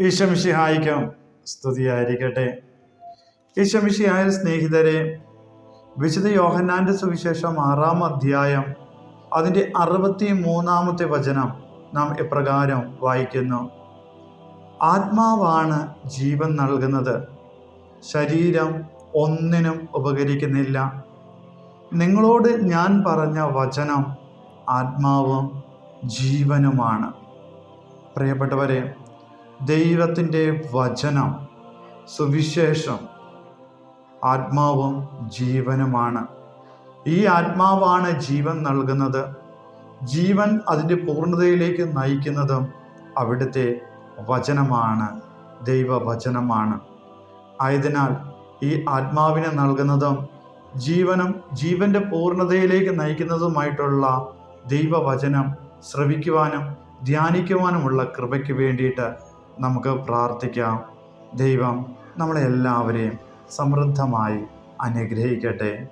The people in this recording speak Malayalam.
ഈശമിഷിഹായിക്കും സ്തുതിയായിരിക്കട്ടെ. ആയ സ്നേഹിതരെ വിശുദ്ധ യോഹന്നാന്റെ സുവിശേഷം ആറാം അധ്യായം അതിന്റെ അറുപത്തി മൂന്നാമത്തെ വചനം നാം എപ്രകാരം വായിക്കുന്നു. ആത്മാവാണ് ജീവൻ നൽകുന്നത്. ശരീരം ഒന്നിനും ഉപകരിക്കുന്നില്ല. നിങ്ങളോട് ഞാൻ പറഞ്ഞ വചനം ആത്മാവും ജീവനുമാണ്. പ്രിയപ്പെട്ടവരെ ദൈവത്തിന്റെ വചനം സുവിശേഷം ആത്മാവും ജീവനുമാണ്. ഈ ആത്മാവാണ് ജീവൻ നൽകുന്നത്. ജീവൻ അതിന്റെ പൂർണതയിലേക്ക് നയിക്കുന്നതും അവിടുത്തെ വചനമാണ് ദൈവവചനമാണ്. ആയതിനാൽ ഈ ആത്മാവിനെ നൽകുന്നതും ജീവനും ജീവന്റെ പൂർണതയിലേക്ക് നയിക്കുന്നതുമായിട്ടുള്ള ദൈവവചനം ശ്രവിക്കുവാനും ധ്യാനിക്കുവാനുമുള്ള കൃപയ്ക്ക് വേണ്ടിയിട്ട് നമുക്ക് പ്രാർത്ഥിക്കാം. ദൈവം നമ്മളെ എല്ലാവരെയും സമൃദ്ധമായി അനുഗ്രഹിക്കട്ടെ.